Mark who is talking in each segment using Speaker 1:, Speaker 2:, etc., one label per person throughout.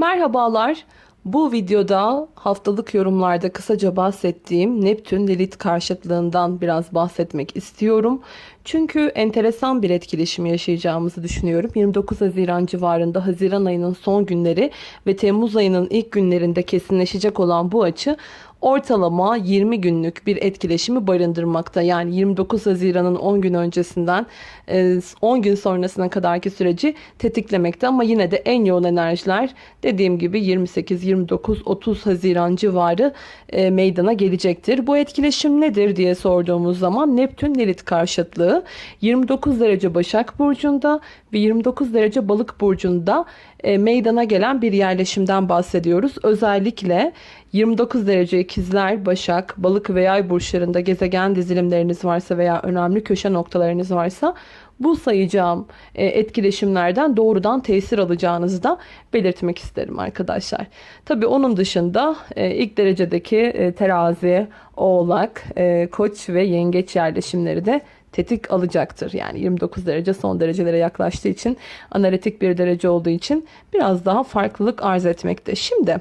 Speaker 1: Merhabalar. Bu videoda haftalık yorumlarda kısaca bahsettiğim Neptün Lilith karşıtlığından biraz bahsetmek istiyorum. Çünkü enteresan bir etkileşim yaşayacağımızı düşünüyorum. 29 Haziran civarında Haziran ayının son günleri ve Temmuz ayının ilk günlerinde kesinleşecek olan bu açı ortalama 20 günlük bir etkileşimi barındırmakta. Yani 29 Haziran'ın 10 gün öncesinden e, 10 gün sonrasına kadarki süreci tetiklemekte ama yine de en yoğun enerjiler dediğim gibi 28, 29, 30 Haziran civarı e, meydana gelecektir. Bu etkileşim nedir diye sorduğumuz zaman Neptün Lilith karşıtlığı 29 derece Başak Burcu'nda ve 29 derece Balık Burcu'nda e, meydana gelen bir yerleşimden bahsediyoruz. Özellikle 29 derece ikizler, başak, balık ve yay burçlarında gezegen dizilimleriniz varsa veya önemli köşe noktalarınız varsa bu sayacağım e, etkileşimlerden doğrudan tesir alacağınızı da belirtmek isterim arkadaşlar. Tabii onun dışında e, ilk derecedeki terazi, oğlak, koç ve yengeç yerleşimleri de tetik alacaktır. Yani 29 derece son derecelere yaklaştığı için analitik bir derece olduğu için biraz daha farklılık arz etmekte. Şimdi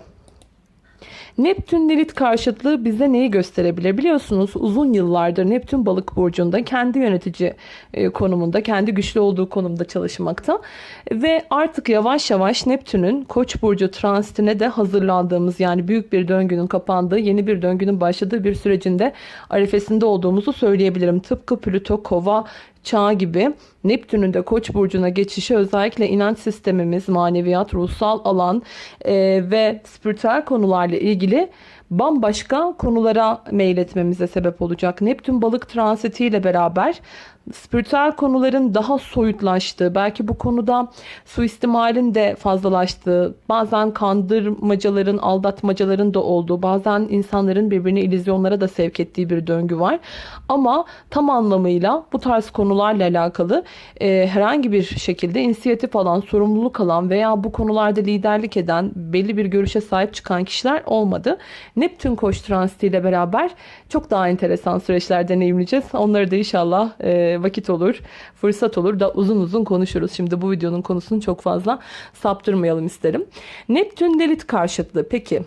Speaker 1: Neptün Lilith karşıtlığı bize neyi gösterebilir? Biliyorsunuz uzun yıllardır Neptün balık burcunda kendi yönetici e, konumunda, kendi güçlü olduğu konumda çalışmakta. Ve artık yavaş yavaş Neptün'ün Koç burcu transitine de hazırlandığımız yani büyük bir döngünün kapandığı, yeni bir döngünün başladığı bir sürecinde arifesinde olduğumuzu söyleyebilirim. Tıpkı Plüto, Kova, çağı gibi Neptün'ün de Koç burcuna geçişi özellikle inanç sistemimiz, maneviyat, ruhsal alan e, ve spiritüel konularla ilgili bambaşka konulara meyletmemize sebep olacak. Neptün balık transitiyle beraber spiritüel konuların daha soyutlaştığı, belki bu konuda suistimalin de fazlalaştığı, bazen kandırmacaların, aldatmacaların da olduğu, bazen insanların birbirini illüzyonlara da sevk ettiği bir döngü var. Ama tam anlamıyla bu tarz konularla alakalı e, herhangi bir şekilde inisiyatif alan, sorumluluk alan veya bu konularda liderlik eden, belli bir görüşe sahip çıkan kişiler olmadı. Neptün koç transitiyle beraber çok daha enteresan süreçler deneyimleyeceğiz. Onları da inşallah e, vakit olur, fırsat olur da uzun uzun konuşuruz. Şimdi bu videonun konusunu çok fazla saptırmayalım isterim. Neptün Lilith karşıtlığı peki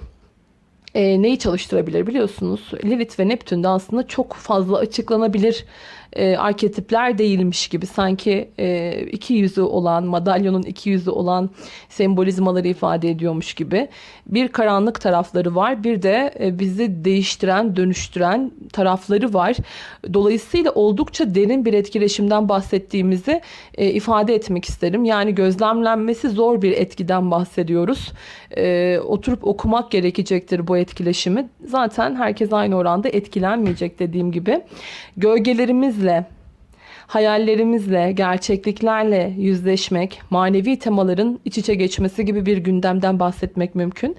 Speaker 1: e, neyi çalıştırabilir biliyorsunuz? Lilith ve Neptün de aslında çok fazla açıklanabilir e, arketipler değilmiş gibi. Sanki e, iki yüzü olan madalyonun iki yüzü olan sembolizmaları ifade ediyormuş gibi. Bir karanlık tarafları var bir de e, bizi değiştiren dönüştüren tarafları var. Dolayısıyla oldukça derin bir etkileşimden bahsettiğimizi e, ifade etmek isterim. Yani gözlemlenmesi zor bir etkiden bahsediyoruz. E, oturup okumak gerekecektir bu etkileşimi. Zaten herkes aynı oranda etkilenmeyecek dediğim gibi. Gölgelerimiz hayallerimizle, hayallerimizle, gerçekliklerle yüzleşmek, manevi temaların iç içe geçmesi gibi bir gündemden bahsetmek mümkün.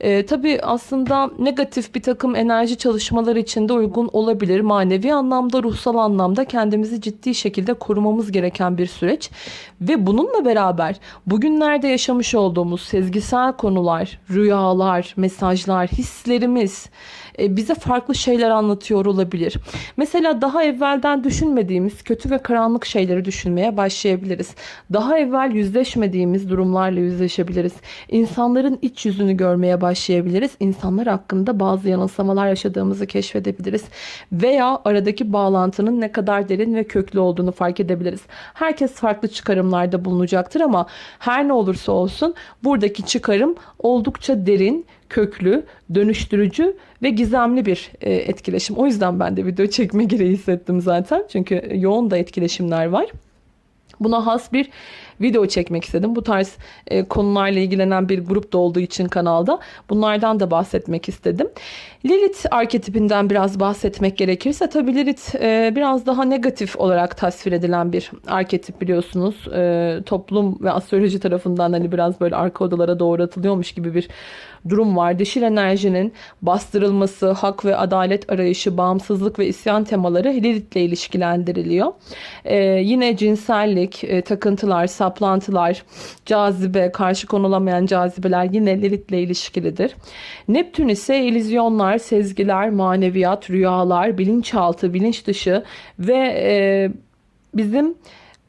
Speaker 1: Ee, tabii aslında negatif bir takım enerji çalışmaları içinde uygun olabilir. Manevi anlamda, ruhsal anlamda kendimizi ciddi şekilde korumamız gereken bir süreç. Ve bununla beraber bugünlerde yaşamış olduğumuz sezgisel konular, rüyalar, mesajlar, hislerimiz, e, bize farklı şeyler anlatıyor olabilir. Mesela daha evvelden düşünmediğimiz kötü ve karanlık şeyleri düşünmeye başlayabiliriz. Daha evvel yüzleşmediğimiz durumlarla yüzleşebiliriz. İnsanların iç yüzünü görmeye başlayabiliriz. İnsanlar hakkında bazı yanılsamalar yaşadığımızı keşfedebiliriz. Veya aradaki bağlantının ne kadar derin ve köklü olduğunu fark edebiliriz. Herkes farklı çıkarımlarda bulunacaktır ama her ne olursa olsun buradaki çıkarım oldukça derin, köklü, dönüştürücü ve gizemli bir e, etkileşim. O yüzden ben de video çekme gereği hissettim zaten. Çünkü yoğun da etkileşimler var. Buna has bir video çekmek istedim. Bu tarz e, konularla ilgilenen bir grup da olduğu için kanalda bunlardan da bahsetmek istedim. Lilith arketipinden biraz bahsetmek gerekirse tabii Lilith e, biraz daha negatif olarak tasvir edilen bir arketip biliyorsunuz. E, toplum ve astroloji tarafından hani biraz böyle arka odalara doğru atılıyormuş gibi bir durum var. Dişil enerjinin bastırılması, hak ve adalet arayışı, bağımsızlık ve isyan temaları Lilith ile ilişkilendiriliyor. Ee, yine cinsellik, e, takıntılar, saplantılar, cazibe, karşı konulamayan cazibeler yine Lilith ile ilişkilidir. Neptün ise ilizyonlar, sezgiler, maneviyat, rüyalar, bilinçaltı, bilinç dışı ve e, bizim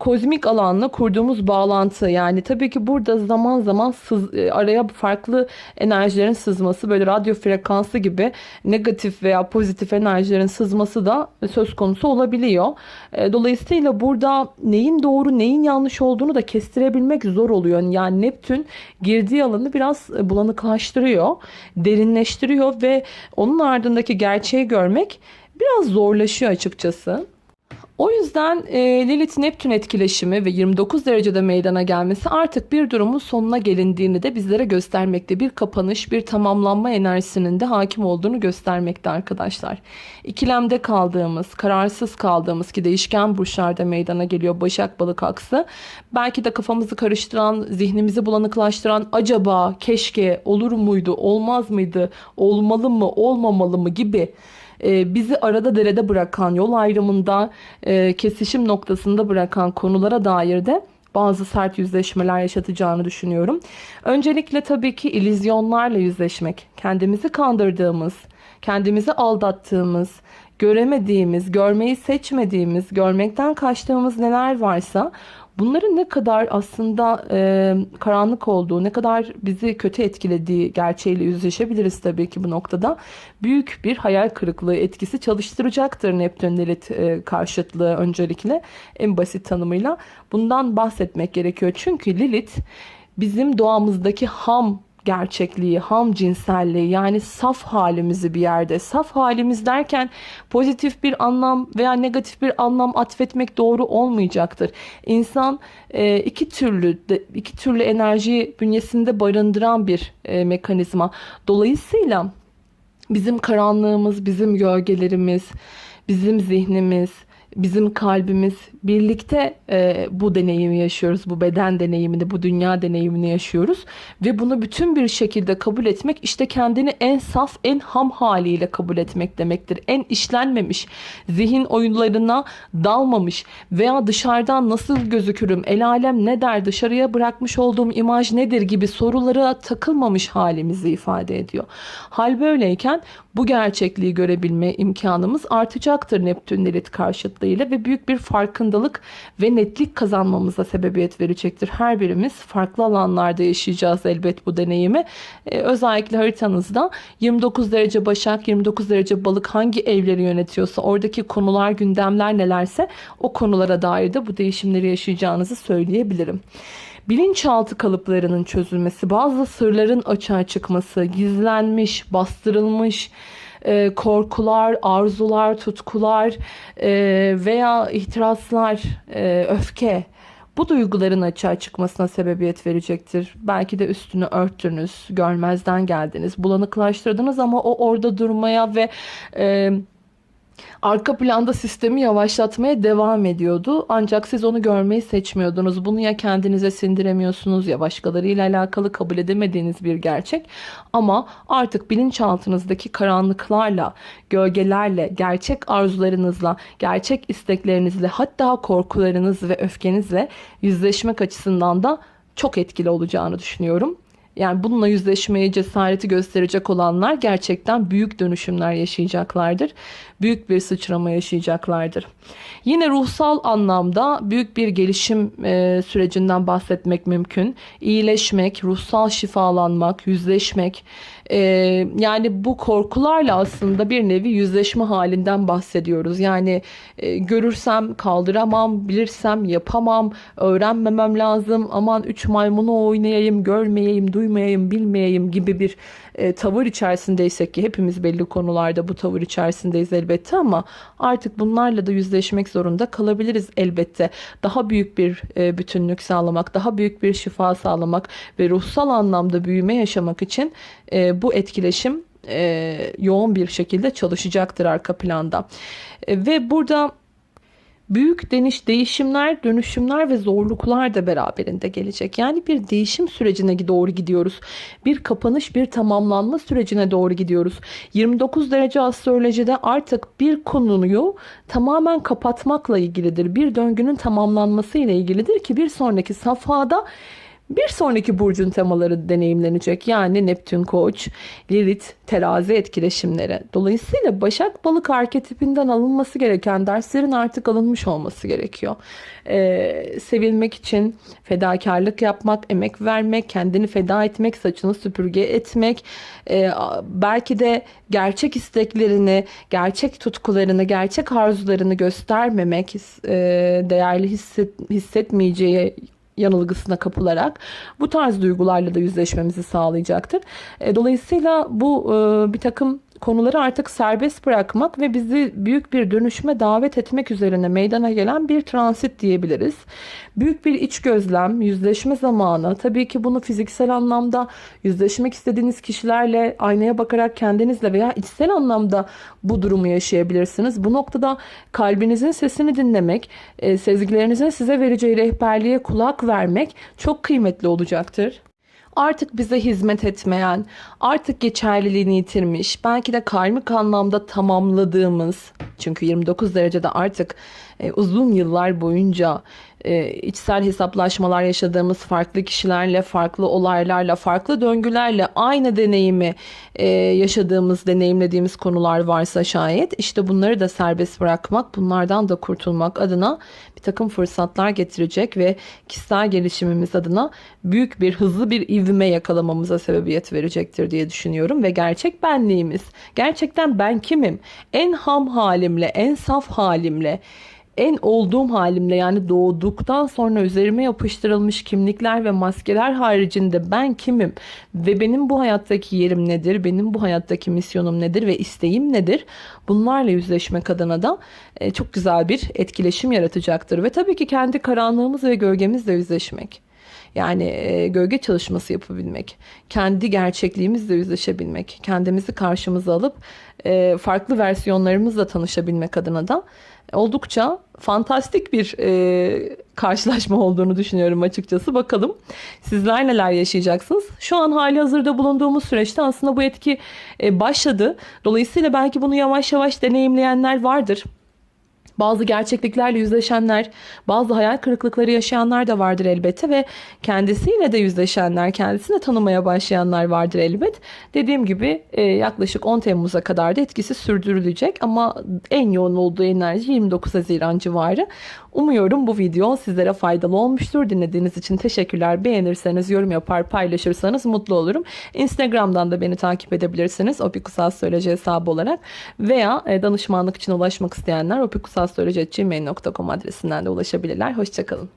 Speaker 1: kozmik alanla kurduğumuz bağlantı yani tabii ki burada zaman zaman sız, e, araya farklı enerjilerin sızması böyle radyo frekansı gibi negatif veya pozitif enerjilerin sızması da söz konusu olabiliyor. E, Dolayısıyla burada neyin doğru neyin yanlış olduğunu da kestirebilmek zor oluyor. Yani Neptün girdiği alanı biraz e, bulanıklaştırıyor, derinleştiriyor ve onun ardındaki gerçeği görmek biraz zorlaşıyor açıkçası. O yüzden e, Lilith Neptün etkileşimi ve 29 derecede meydana gelmesi artık bir durumun sonuna gelindiğini de bizlere göstermekte. Bir kapanış, bir tamamlanma enerjisinin de hakim olduğunu göstermekte arkadaşlar. İkilemde kaldığımız, kararsız kaldığımız ki değişken burçlarda meydana geliyor Başak Balık aksı. Belki de kafamızı karıştıran, zihnimizi bulanıklaştıran acaba, keşke, olur muydu, olmaz mıydı, olmalı mı, olmamalı mı gibi e, bizi arada derede bırakan, yol ayrımında e, kesişim noktasında bırakan konulara dair de bazı sert yüzleşmeler yaşatacağını düşünüyorum. Öncelikle tabii ki ilizyonlarla yüzleşmek. Kendimizi kandırdığımız, kendimizi aldattığımız, göremediğimiz, görmeyi seçmediğimiz, görmekten kaçtığımız neler varsa bunların ne kadar aslında e, karanlık olduğu, ne kadar bizi kötü etkilediği gerçeğiyle yüzleşebiliriz tabii ki bu noktada. Büyük bir hayal kırıklığı etkisi çalıştıracaktır Neptün Lilith e, karşıtlığı öncelikle en basit tanımıyla. Bundan bahsetmek gerekiyor. Çünkü Lilith bizim doğamızdaki ham gerçekliği, ham cinselliği yani saf halimizi bir yerde. Saf halimiz derken pozitif bir anlam veya negatif bir anlam atfetmek doğru olmayacaktır. İnsan e, iki türlü iki türlü enerjiyi bünyesinde barındıran bir e, mekanizma. Dolayısıyla bizim karanlığımız, bizim gölgelerimiz, bizim zihnimiz, bizim kalbimiz birlikte e, bu deneyimi yaşıyoruz. Bu beden deneyimini, bu dünya deneyimini yaşıyoruz. Ve bunu bütün bir şekilde kabul etmek işte kendini en saf, en ham haliyle kabul etmek demektir. En işlenmemiş, zihin oyunlarına dalmamış veya dışarıdan nasıl gözükürüm, el alem ne der, dışarıya bırakmış olduğum imaj nedir gibi sorulara takılmamış halimizi ifade ediyor. Hal böyleyken bu gerçekliği görebilme imkanımız artacaktır Neptün Lilith karşıtlığıyla ve büyük bir farkındalık ve netlik kazanmamıza sebebiyet verecektir. Her birimiz farklı alanlarda yaşayacağız elbet bu deneyimi. Ee, özellikle haritanızda 29 derece Başak, 29 derece Balık hangi evleri yönetiyorsa oradaki konular, gündemler nelerse o konulara dair de bu değişimleri yaşayacağınızı söyleyebilirim bilinçaltı kalıplarının çözülmesi, bazı sırların açığa çıkması, gizlenmiş, bastırılmış e, korkular, arzular, tutkular e, veya ihtiraslar, e, öfke bu duyguların açığa çıkmasına sebebiyet verecektir. Belki de üstünü örttünüz, görmezden geldiniz, bulanıklaştırdınız ama o orada durmaya ve e, arka planda sistemi yavaşlatmaya devam ediyordu. Ancak siz onu görmeyi seçmiyordunuz. Bunu ya kendinize sindiremiyorsunuz ya başkalarıyla alakalı kabul edemediğiniz bir gerçek. Ama artık bilinçaltınızdaki karanlıklarla, gölgelerle, gerçek arzularınızla, gerçek isteklerinizle hatta korkularınız ve öfkenizle yüzleşmek açısından da çok etkili olacağını düşünüyorum. Yani bununla yüzleşmeye cesareti gösterecek olanlar gerçekten büyük dönüşümler yaşayacaklardır. Büyük bir sıçrama yaşayacaklardır. Yine ruhsal anlamda büyük bir gelişim e, sürecinden bahsetmek mümkün. İyileşmek, ruhsal şifalanmak, yüzleşmek. E, yani bu korkularla aslında bir nevi yüzleşme halinden bahsediyoruz. Yani e, görürsem kaldıramam, bilirsem yapamam, öğrenmemem lazım. Aman üç maymunu oynayayım, görmeyeyim, duymayayım, bilmeyeyim gibi bir e, tavır içerisindeysek ki hepimiz belli konularda bu tavır içerisindeyiz elbette ama artık bunlarla da yüzleşmek zorunda kalabiliriz elbette. Daha büyük bir e, bütünlük sağlamak, daha büyük bir şifa sağlamak ve ruhsal anlamda büyüme yaşamak için e, bu etkileşim e, yoğun bir şekilde çalışacaktır arka planda. Ve burada büyük deniş değişimler, dönüşümler ve zorluklar da beraberinde gelecek. Yani bir değişim sürecine doğru gidiyoruz. Bir kapanış, bir tamamlanma sürecine doğru gidiyoruz. 29 derece astrolojide artık bir konuyu tamamen kapatmakla ilgilidir. Bir döngünün tamamlanması ile ilgilidir ki bir sonraki safhada Bir sonraki burcun temaları deneyimlenecek. Yani Neptün Koç, Lilith, terazi etkileşimleri. Dolayısıyla Başak Balık arketipinden alınması gereken derslerin artık alınmış olması gerekiyor. Ee, sevilmek için fedakarlık yapmak, emek vermek, kendini feda etmek, saçını süpürge etmek, e, belki de gerçek isteklerini, gerçek tutkularını, gerçek arzularını göstermemek, e, değerli hisset, hissetmeyeceği yanılgısına kapılarak bu tarz duygularla da yüzleşmemizi sağlayacaktır. E, dolayısıyla bu e, bir takım konuları artık serbest bırakmak ve bizi büyük bir dönüşüme davet etmek üzerine meydana gelen bir transit diyebiliriz. Büyük bir iç gözlem, yüzleşme zamanı. Tabii ki bunu fiziksel anlamda yüzleşmek istediğiniz kişilerle aynaya bakarak kendinizle veya içsel anlamda bu durumu yaşayabilirsiniz. Bu noktada kalbinizin sesini dinlemek, e, sezgilerinizin size vereceği rehberliğe kulak vermek çok kıymetli olacaktır artık bize hizmet etmeyen, artık geçerliliğini yitirmiş, belki de karmik anlamda tamamladığımız, çünkü 29 derecede artık e, uzun yıllar boyunca e, içsel hesaplaşmalar yaşadığımız farklı kişilerle, farklı olaylarla, farklı döngülerle aynı deneyimi e, yaşadığımız, deneyimlediğimiz konular varsa şayet işte bunları da serbest bırakmak, bunlardan da kurtulmak adına bir takım fırsatlar getirecek ve kişisel gelişimimiz adına büyük bir hızlı bir ivme yakalamamıza sebebiyet verecektir diye düşünüyorum ve gerçek benliğimiz, gerçekten ben kimim? En ham halimle, en saf halimle en olduğum halimle yani doğduktan sonra üzerime yapıştırılmış kimlikler ve maskeler haricinde ben kimim ve benim bu hayattaki yerim nedir, benim bu hayattaki misyonum nedir ve isteğim nedir bunlarla yüzleşmek adına da e, çok güzel bir etkileşim yaratacaktır ve tabii ki kendi karanlığımız ve gölgemizle yüzleşmek. Yani e, gölge çalışması yapabilmek, kendi gerçekliğimizle yüzleşebilmek, kendimizi karşımıza alıp e, farklı versiyonlarımızla tanışabilmek adına da oldukça fantastik bir e, karşılaşma olduğunu düşünüyorum açıkçası. Bakalım sizler neler yaşayacaksınız? Şu an hali hazırda bulunduğumuz süreçte aslında bu etki e, başladı. Dolayısıyla belki bunu yavaş yavaş deneyimleyenler vardır. Bazı gerçekliklerle yüzleşenler, bazı hayal kırıklıkları yaşayanlar da vardır elbette ve kendisiyle de yüzleşenler, kendisini tanımaya başlayanlar vardır elbet. Dediğim gibi e, yaklaşık 10 Temmuz'a kadar da etkisi sürdürülecek ama en yoğun olduğu enerji 29 Haziran civarı. Umuyorum bu video sizlere faydalı olmuştur. Dinlediğiniz için teşekkürler. Beğenirseniz, yorum yapar, paylaşırsanız mutlu olurum. Instagram'dan da beni takip edebilirsiniz. Opikusal Söyleci hesabı olarak veya e, danışmanlık için ulaşmak isteyenler opikusalsöyleci.gmail.com adresinden de ulaşabilirler. Hoşçakalın.